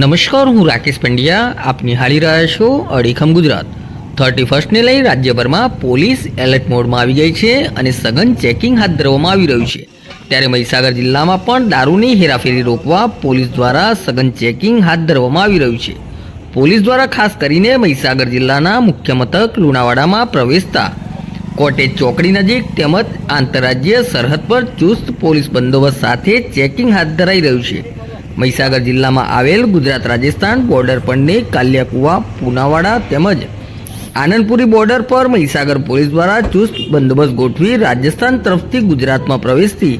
નમસ્કાર, હું રાકેશ પંડ્યા. આપ નિહાળી રહ્યા છો અડીખમ ગુજરાત. થર્ટી ફર્સ્ટને લઈ રાજ્યભરમાં પોલીસ એલર્ટ મોડમાં આવી ગઈ છે અને સઘન ચેકિંગ હાથ ધરવામાં આવી રહ્યું છે. ત્યારે મહીસાગર જિલ્લામાં પણ દારૂની હેરાફેરી રોકવા પોલીસ દ્વારા સઘન ચેકિંગ હાથ ધરવામાં આવી રહ્યું છે. પોલીસ દ્વારા ખાસ કરીને મહીસાગર જિલ્લાના મુખ્ય મથક લુણાવાડામાં પ્રવેશતા કોટેજ ચોકડી નજીક તેમજ આંતરરાજ્ય સરહદ પર ચુસ્ત પોલીસ બંદોબસ્ત સાથે ચેકિંગ હાથ ધરાઈ રહ્યું છે. મહીસાગર જિલ્લામાં આવેલ ગુજરાત રાજસ્થાન બોર્ડર પરની કાલિયાકુવા, પુનાવાડા તેમજ આનંદપુરી બોર્ડર પર મહીસાગર પોલીસ દ્વારા ચુસ્ત બંદોબસ્ત ગોઠવી રાજસ્થાન તરફથી ગુજરાતમાં પ્રવેશતી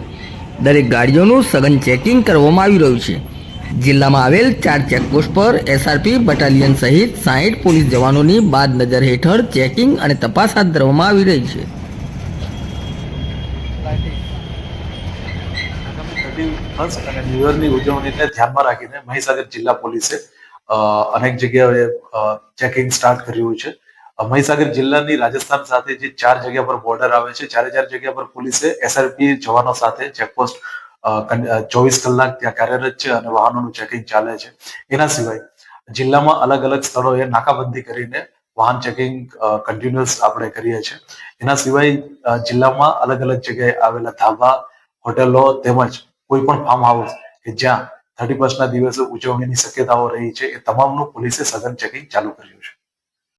દરેક ગાડીઓનું સઘન ચેકિંગ કરવામાં આવી રહ્યું છે. જિલ્લામાં આવેલ ચાર ચેકપોસ્ટ પર એસઆરપી બટાલિયન સહિત સાહીઠ પોલીસ જવાનોની બાદ નજર હેઠળ ચેકિંગ અને તપાસ હાથ ધરવામાં આવી રહી છે. થર્ટી ફર્સ્ટ અને ન્યૂ યરની ઉજવણીને ધ્યાનમાં રાખીને મહીસાગર જિલ્લા પોલીસે અનેક જગ્યાએ ચેકિંગ સ્ટાર્ટ કર્યું છે. મહીસાગર જિલ્લાની રાજસ્થાન સાથે જે ચાર જગ્યા પર બોર્ડર આવે છે, ચારે ચાર જગ્યા પર પોલીસે એસઆરપી જવાનો સાથે ચેકપોસ્ટ ચોવીસ કલાક ત્યાં કાર્યરત છે અને વાહનોનું ચેકિંગ ચાલે છે. એના સિવાય જિલ્લામાં અલગ અલગ સ્થળોએ નાકાબંધી કરીને વાહન ચેકિંગ કન્ટિન્યુઅસ આપણે કરીએ છીએ. એના સિવાય જિલ્લામાં અલગ અલગ જગ્યાએ આવેલા ધાબા, હોટેલો તેમજ કોઈ પણ ફાર્મ હાઉસ કે જ્યાં થર્ટી ફર્સ્ટના દિવસે ઉજવણીની શક્યતાઓ રહી છે, એ તમામનું પોલીસે સઘન ચેકિંગ ચાલુ કર્યું છે.